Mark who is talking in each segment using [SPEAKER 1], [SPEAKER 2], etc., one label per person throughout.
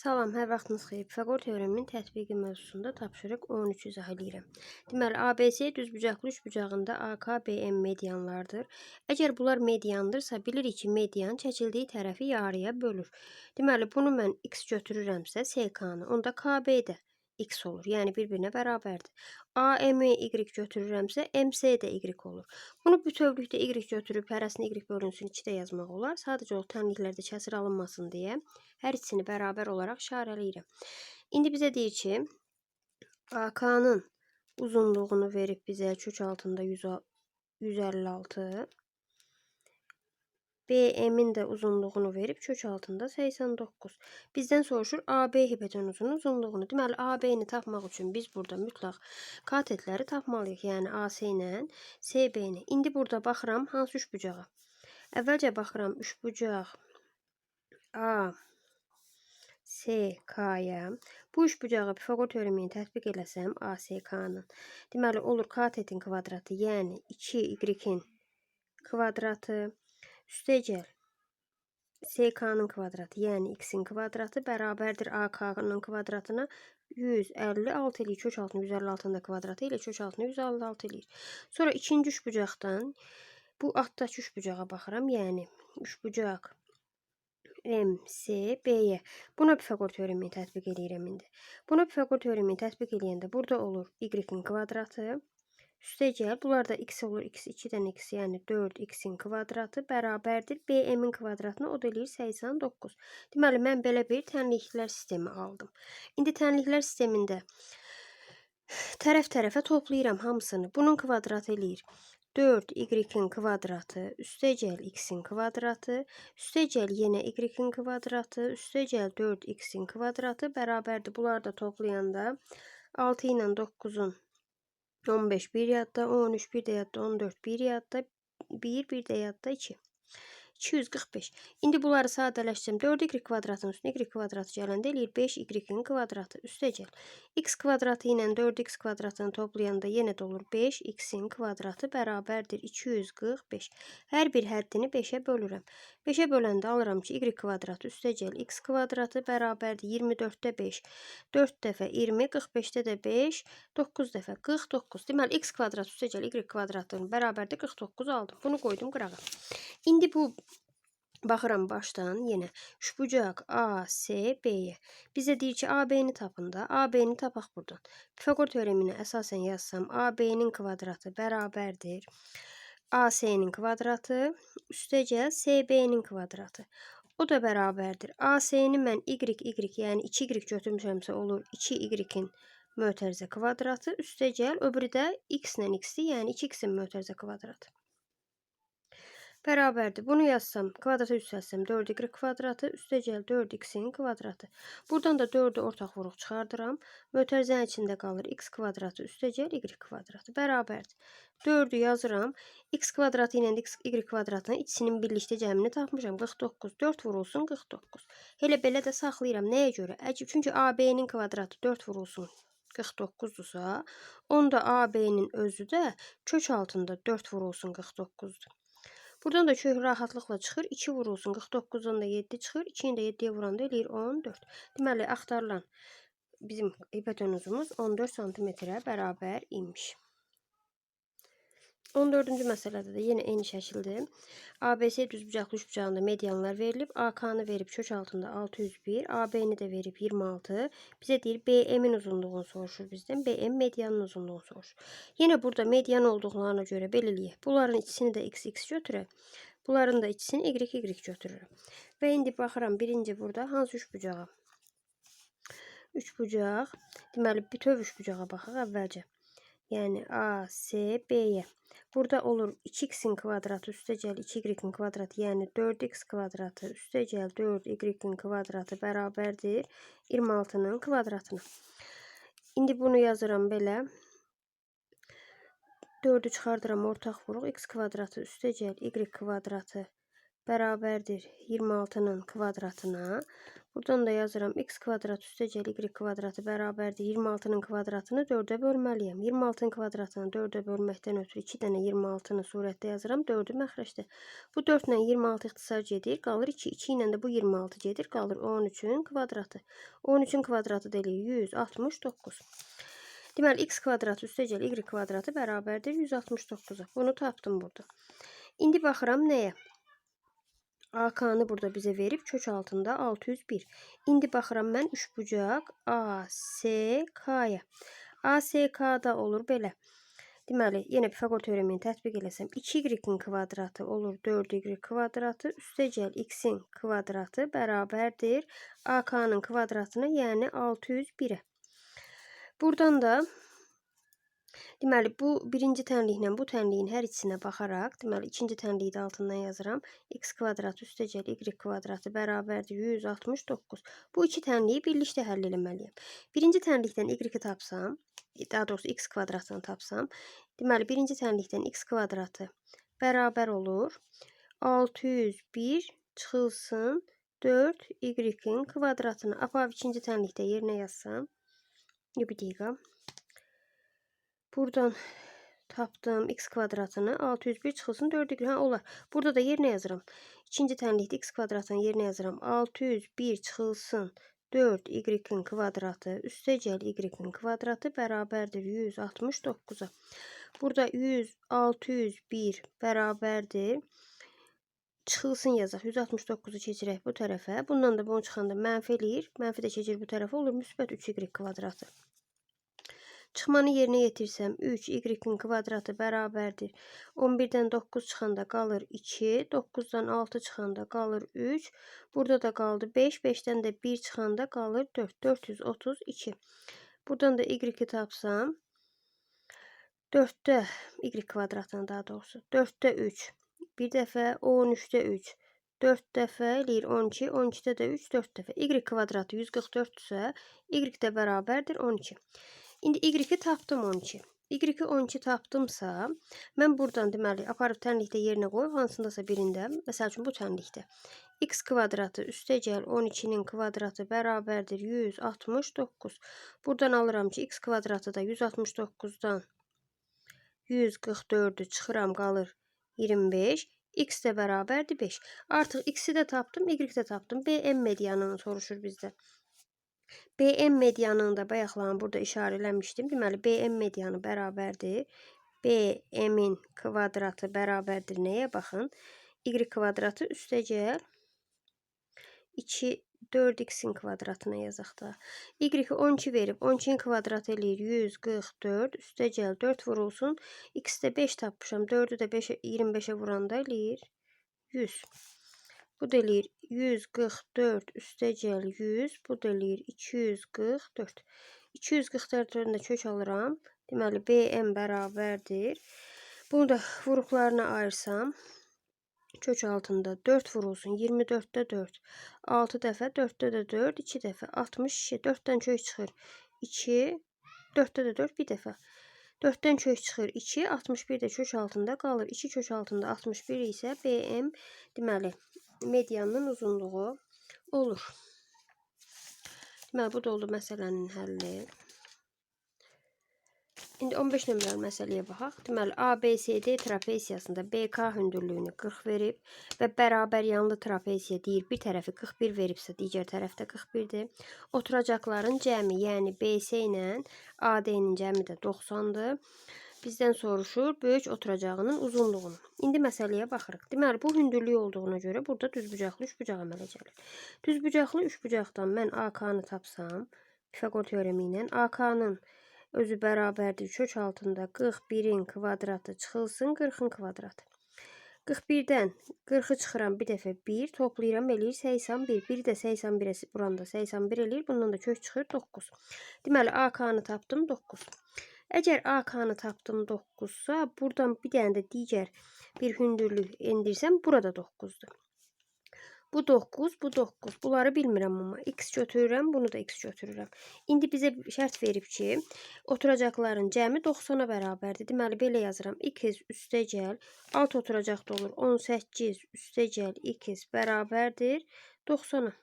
[SPEAKER 1] Salam, hər vaxtınız xeyir. Pifaqor teoreminin tətbiqi mövzusunda tapşırıq 13 izah eləyirəm. Deməli, ABC düzbucaqlı üçbucağında AK, BM medianlardır. Əgər bunlar mediandırsa, bilirik ki, median çəkildiyi tərəfi yarıya bölür. Deməli, bunu mən x götürürəmsə, SK-nı, onda KB də x olur. Yəni bir-birinə bərabərdir. AM-i y götürürəmsə, MC də y olur. Bunu bütövlükdə y götürüb hərəsini y bölünsün 2 də yazmaq olar. Sadəcə o tənliklərdə kəsir alınmasın deyə hər ikisini bərabər olaraq işarələyirəm. İndi bizə deyir ki, AK-nın uzunluğunu verib bizə kök altında 100 156 BM-in də uzunluğunu verib kök altında 89. Bizdən soruşur AB hipotenuzunun uzunluğunu. Deməli AB-ni tapmaq üçün biz burada mütləq katetləri tapmalıyıq. Yəni AC ilə CB-ni. İndi burada baxıram hansı üçbucağa. Əvvəlcə baxıram üçbucaq A C K-ya. Bu üçbucağı Pifaqor teoremini tətbiq eləsəm ASK-nın. Deməli olur katetin kvadratı, yəni 2y-in kvadratı Üstəgəl SK-nın kvadratı, yəni x-in kvadratı bərabərdir AK-nın kvadratına 156 eləyir. Kök altını 156-nın da kvadratı ilə kök altını 156 eləyir. Sonra ikinci üçbucaqdan bu altdakı üçbucağa baxıram. Yəni üçbucaq MCB-yə. Buna Pifaqor teoremini tətbiq eləyirəm indi. Buna Pifaqor teoremini tətbiq eləyəndə burada olur y-in kvadratı Üstəgəl bunlar da x olur. x 2-dən x yəni 4x-in kvadratı bərabərdir bm-in kvadratına o da eləyir 89. Deməli mən belə bir tənliklər sistemi aldım. İndi tənliklər sistemində tərəf-tərəfə toplayıram hamısını. Bunun kvadratı eləyir 4y-in kvadratı üstəgəl x-in kvadratı üstəgəl yenə y-in kvadratı üstəgəl 4x-in kvadratı bərabərdir. Bunları da toplayanda 6 ilə 9-un 15 bir yadda, 13 bir de yadda, 14 bir yadda, 1 bir de yadda 2. 245. İndi bunları sadələşdirəm. 4y kvadratın üstünə y kvadratı gələndə eləyir 5y-in kvadratı üstəcəl. x kvadratı ilə 4x kvadratını toplayanda yenə də olur 5x-in kvadratı bərabərdir 245. Hər bir həddini 5-ə bölürəm. 5-ə böləndə alıram ki, y kvadratı üstəcəl x kvadratı bərabərdir 24-də 5. 4 dəfə 20, 45-də də 5, 9 dəfə 49. Deməli, x kvadrat üstəcəl y kvadratının bərabərdir 49 aldım. Bunu qoydum qırağa. İndi bu Baxıram başdan yenə şbucaq A, C, B-yə. Deyir ki, AB-ni tapın da. AB-ni tapaq buradan. Pifaqor teoreminə əsasən yazsam, AB-nin kvadratı bərabərdir. AC-nin kvadratı üstəcə CB-nin kvadratı. O da bərabərdir. AC-ni mən y, y, yəni 2y götürmüşəmsə olur 2y-in mötərizə kvadratı üstəcəl öbürü də x-lə x-dir, yəni 2x-in mötərizə kvadratı. Bərabərdir. Bunu yazsam, kvadrata yüksəlsəm 4y kvadratı üstəcəl 4x-in kvadratı. Buradan da 4-ü ortaq vuruq çıxardıram. Mötərizənin içində qalır x kvadratı üstəcəl y kvadratı. Bərabərdir. 4-ü yazıram. x kvadratı ilə x y kvadratının ikisinin birlikdə cəmini tapmışam. 49. 4 vurulsun 49. Elə belə də saxlayıram. Nəyə görə? Çünki AB-nin kvadratı 4 vurulsun 49-dursa, onda AB-nin özü də kök altında 4 vurulsun 49-dur. Buradan da kök rahatlıqla çıxır. 2 vurulsun 49-dan da 7 çıxır. 2-ni də 7-yə vuranda eləyir 14. Deməli, axtarılan bizim hipotenuzumuz 14 santimetrə bərabər imiş. 14-cü məsələdə də yenə eyni şəkildə ABC düzbucaqlı üçbucağında medianlar verilib. AK-nı verib kök altında 601, AB-ni də verib 26. Bizə deyir BM-in uzunluğunu soruşur bizdən. BM medianın uzunluğunu soruşur. Yenə burada median olduqlarına görə belə eləyək. Bunların ikisini də x x götürək. Bunların da ikisini y y götürürəm. Və indi baxıram birinci burada hansı üçbucağa? Üçbucaq. Deməli bütöv üçbucağa baxaq əvvəlcə. Yəni A, C, B-yə. Burada olur 2x'in kvadratı üstecel 2y'in kvadratı yani 4x kvadratı üstecel 4y'in kvadratı bərabərdir 26'nın kvadratına. İndi bunu yazıram belə. 4'ü çıxardıram ortaq vuruq. x kvadratı üstecel y kvadratı bərabərdir 26'nın kvadratına. Buradan da yazıram x kvadrat üstəcəl y kvadratı bərabərdir 26-nın kvadratını 4-ə bölməliyəm. 26-nın kvadratını 4-ə bölməkdən ötürü 2 dənə 26-nı surətdə yazıram. 4-ü məxrəcdə. Bu 4 ilə 26 ixtisar gedir. Qalır 2. 2 ilə də bu 26 gedir. Qalır 13-ün kvadratı. 13-ün kvadratı da eləyir 169. Deməli x kvadrat üstəcəl y kvadratı bərabərdir 169-a. Bunu tapdım burada. İndi baxıram nəyə? AK'nı burada bize verip kök altında 601. İndi baxıram mən üçbucaq ASK-ya. ASK-da olur belə. Deməli, yenə Pifagor teoremini tətbiq eləsəm, 2y-in kvadratı olur 4y kvadratı, üstəcəl x-in kvadratı bərabərdir AK-nın kvadratına, yəni 601-ə. Buradan da Deməli, bu birinci tənliklə bu tənliyin hər ikisinə baxaraq, deməli, ikinci tənliyi də altından yazıram. x kvadrat üstəcəl y kvadratı bərabərdir 169. Bu iki tənliyi birlikdə həll etməliyəm. Birinci tənlikdən y-i tapsam, daha doğrusu x kvadratını tapsam, deməli, birinci tənlikdən x kvadratı bərabər olur 601 çıxılsın 4 y-in kvadratını. Apav ikinci tənlikdə yerinə yazsam, bir dəqiqə. Buradan tapdım x kvadratını 601 çıxılsın 4 ha olar. Burada da yerinə yazıram. İkinci tənlikdə x kvadratının yerinə yazıram. 601 çıxılsın 4 y-in kvadratı üstəcəl y-in kvadratı bərabərdir 169-a. Burada 100 601 bərabərdir. Çıxılsın yazaq. 169-u keçirək bu tərəfə. Bundan da bunu çıxanda mənfi eləyir. Mənfi də keçir bu tərəfə olur müsbət 3y kvadratı. Çıxmanı yerinə yetirsəm 3 y-in kvadratı bərabərdir. 11-dən 9 çıxanda qalır 2, 9-dan 6 çıxanda qalır 3. Burada da qaldı 5, 5-dən də 1 çıxanda qalır 4, 432. Buradan da y-i tapsam 4-də y kvadratını daha doğrusu 4-də 3. Bir dəfə 13-də 3. 4 dəfə eləyir 12, 12-də də 3, 4 dəfə. y kvadratı 144-dürsə, y də bərabərdir 12. İndi y-i tapdım 12. Y-i 12 tapdımsa, mən buradan deməli aparıb tənlikdə yerinə qoyub hansındasa birində, məsəl üçün bu tənlikdə x kvadratı üstəcəl 12-nin kvadratı bərabərdir 169. Buradan alıram ki, x kvadratı da 169-dan 144-ü çıxıram, qalır 25. x də bərabərdir 5. Artıq x-i də tapdım, y-i də tapdım. BM medianını soruşur bizdə. BM medianını da bayaqların burada işarələmişdim. Deməli, BM medianı bərabərdir. BM-in kvadratı bərabərdir nəyə? Baxın. Y kvadratı üstəcəl 2 4x-in kvadratına yazaq da. Y-i 12 verib 12-in kvadratı eləyir 144. Üstəcəl 4 vurulsun. X-də 5 tapmışam. 4-ü də 5 25-ə vuranda eləyir 100. Bu da eləyir 144 üstəcəl 100. Bu da eləyir 244. 244-ün də kök alıram. Deməli BM bərabərdir. Bunu da vuruqlarına ayırsam kök altında 4 vurulsun. 24-də 4. 6 dəfə 4-də də 4. 2 dəfə 62. 4-dən kök çıxır. 2. 4-də də 4 bir dəfə. 4-dən kök çıxır 2, 61 də kök altında qalır. 2 kök altında 61 isə BM deməli medyanın uzunluğu olur. Deməli, bu da oldu məsələnin həlli. İndi 15 nömrəli məsələyə baxaq. Deməli, ABCD trapesiyasında BK hündürlüyünü 40 verib və bərabər yanlı trapesiya deyir, bir tərəfi 41 veribsə, digər tərəfdə 41-dir. Oturacaqların cəmi, yəni BC ilə AD-nin cəmi də 90-dır bizdən soruşur böyük oturacağının uzunluğunu. İndi məsələyə baxırıq. Deməli, bu hündürlük olduğuna görə burada düzbucaqlı üçbucaq əmələ gəlir. Düzbucaqlı üçbucaqdan mən AK-nı tapsam, Pifagor teoremi ilə AK-nın özü bərabərdir kök altında 41-in kvadratı çıxılsın 40-ın kvadratı. 41-dən 40-ı çıxıram bir dəfə 1, toplayıram eləyir 81. 1 də 81-ə buranda 81 eləyir. Bundan da kök çıxır 9. Deməli AK-nı tapdım 9. Əgər AK-nı tapdım 9-sa, buradan bir dənə də digər bir hündürlük endirsəm, burada 9-dur. Bu 9, bu 9. Bunları bilmirəm amma x götürürəm, bunu da x götürürəm. İndi bizə şərt verib ki, oturacaqların cəmi 90-a bərabərdir. Deməli belə yazıram. x üstəgəl alt oturacaq da olur 18 üstəgəl x bərabərdir 90-a.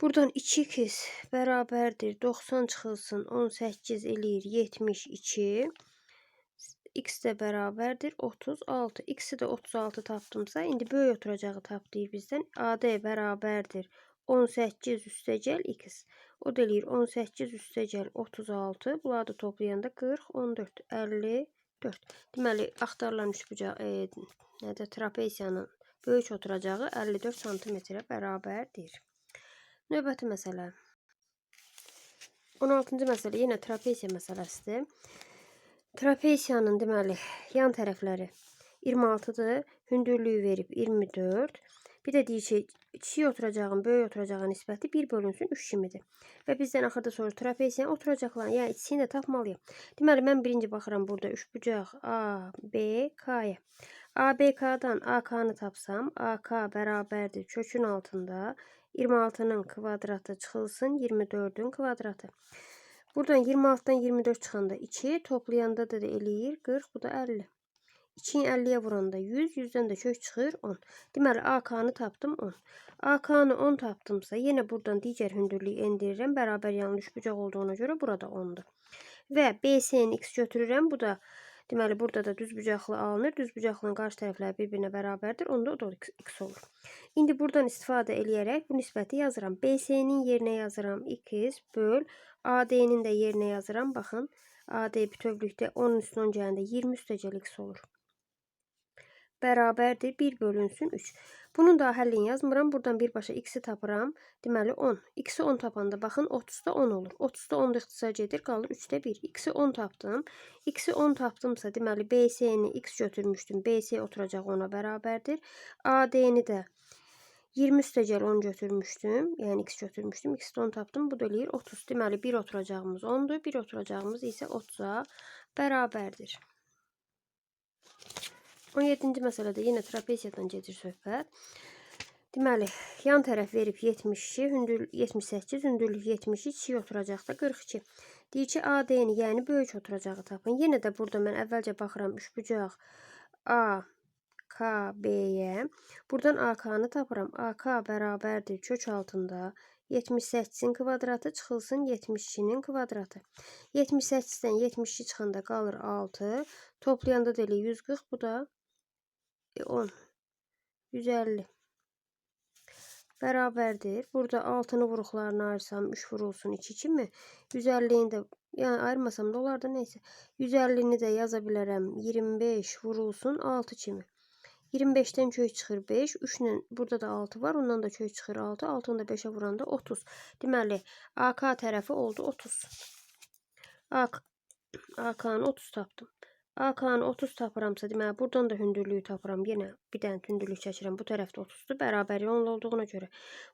[SPEAKER 1] Buradan 2x bərabərdir 90 çıxılsın 18 eləyir 72. X də bərabərdir 36. X-i də 36 tapdımsa, indi böyük oturacağı tap deyir bizdən. AD bərabərdir 18 üstəgəl x. O da eləyir 18 üstəgəl 36. Bunları da toplayanda 40, 14, 54. Deməli, axtarılan üçbucaq, e, nədə trapesiyanın böyük oturacağı 54 santimetrə bərabərdir. Növbəti məsələ. 16-cı məsələ yenə trapesiya məsələsidir. Trapesiyanın deməli yan tərəfləri 26-dır. Hündürlüyü verib 24. Bir də deyir ki, kiçik oturacağın böyük oturacağa nisbəti 1 bölünsün 3 kimidir. Və bizdən axırda sorur trapesiyanın oturacaqlarını, yəni ikisini də tapmalıyam. Deməli mən birinci baxıram burada üçbucaq A, B, K-ya. ABK-dan AK-nı tapsam, AK bərabərdir kökün altında 26-nın kvadratı çıxılsın 24-ün kvadratı. Buradan 26-dan 24 çıxanda 2, toplayanda da, da eləyir 40, bu da 50. 2-ni 50-yə vuranda 100, 100-dən də kök çıxır 10. Deməli AK-nı tapdım 10. AK-nı 10 tapdımsa, yenə buradan digər hündürlüyü endirirəm. Bərabər yanlış bucaq olduğuna görə burada 10-dur. Və BC-ni x götürürəm. Bu da deməli burada da düz bucaqlı alınır. Düz bucaqlının qarşı tərəfləri bir-birinə bərabərdir. Onda o da x olur. İndi buradan istifadə eləyərək bu nisbəti yazıram. BC-nin yerinə yazıram x böl AD-nin də yerinə yazıram. Baxın, AD bütövlükdə 10-un üstünə 10 gələndə 20 üstəgəl x olur bərabərdir 1 bölünsün 3. Bunun da həllini yazmıram. Buradan birbaşa x-i tapıram. Deməli 10. X-i 10 tapanda baxın 30-da 10 olur. 30-da 10 da ixtisar gedir. Qalır 3-də 1. X-i 10 tapdım. X-i 10 tapdımsa deməli BC-ni x götürmüşdüm. BC oturacaq ona bərabərdir. AD-ni də 20 üstəgəl 10 götürmüşdüm. Yəni x götürmüşdüm. X-i 10 tapdım. Bu da eləyir 30. Deməli 1 oturacağımız 10-dur. 1 oturacağımız isə 30-a bərabərdir. 17-ci məsələdə yenə trapesiyadan gedir söhbət. Deməli, yan tərəf verib 72, hündür 78, hündürlük 72, çiy oturacaqda 42. Deyir ki, AD-ni, yəni böyük oturacağı tapın. Yenə də burada mən əvvəlcə baxıram üçbucaq A, K, B-yə. Buradan AK-nı tapıram. AK bərabərdir kök altında 78-in kvadratı çıxılsın 72-nin kvadratı. 78-dən 72 çıxanda qalır 6. Toplayanda da elə 140, bu da 10 150 bərabərdir. Burada altını vuruqlarını ayırsam 3 vurulsun 2 kimi 150-ni də yəni ayırmasam da olar da neysə 150-ni də yaza bilərəm 25 vurulsun 6 kimi. 25-dən kök çıxır 5. 3 ilə burada da 6 var. Ondan da kök çıxır 6. 6-nı da 5-ə vuranda 30. Deməli AK tərəfi oldu 30. AK AK-nı 30 tapdım. AK-nı 30 tapıramsa, deməli buradan da hündürlüyü tapıram. Yenə bir dənə hündürlük çəkirəm. Bu tərəfdə 30-dur. Bərabər yolun olduğuna görə.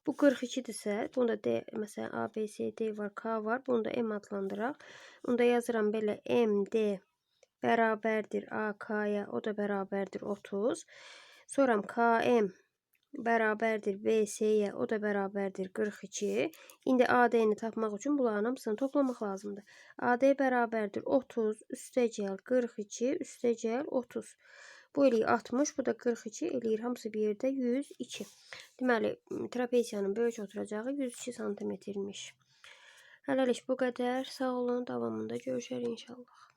[SPEAKER 1] Bu 42-dirsə, bunda D, məsələn A, B, C, D var, K var. Bunu da M adlandıraq. Onda yazıram belə MD bərabərdir AK-ya, o da bərabərdir 30. Sonra KM bərabərdir BC-yə, o da bərabərdir 42. İndi AD-ni tapmaq üçün bunların hamısını toplamaq lazımdır. AD bərabərdir 30 üstəgəl 42 üstəgəl 30. Bu eləyir 60, bu da 42 eləyir hamısı bir yerdə 102. Deməli, trapesiyanın böyük oturacağı 102 santimetrmiş. Hələlik bu qədər. Sağ olun. Davamında görüşərik inşallah.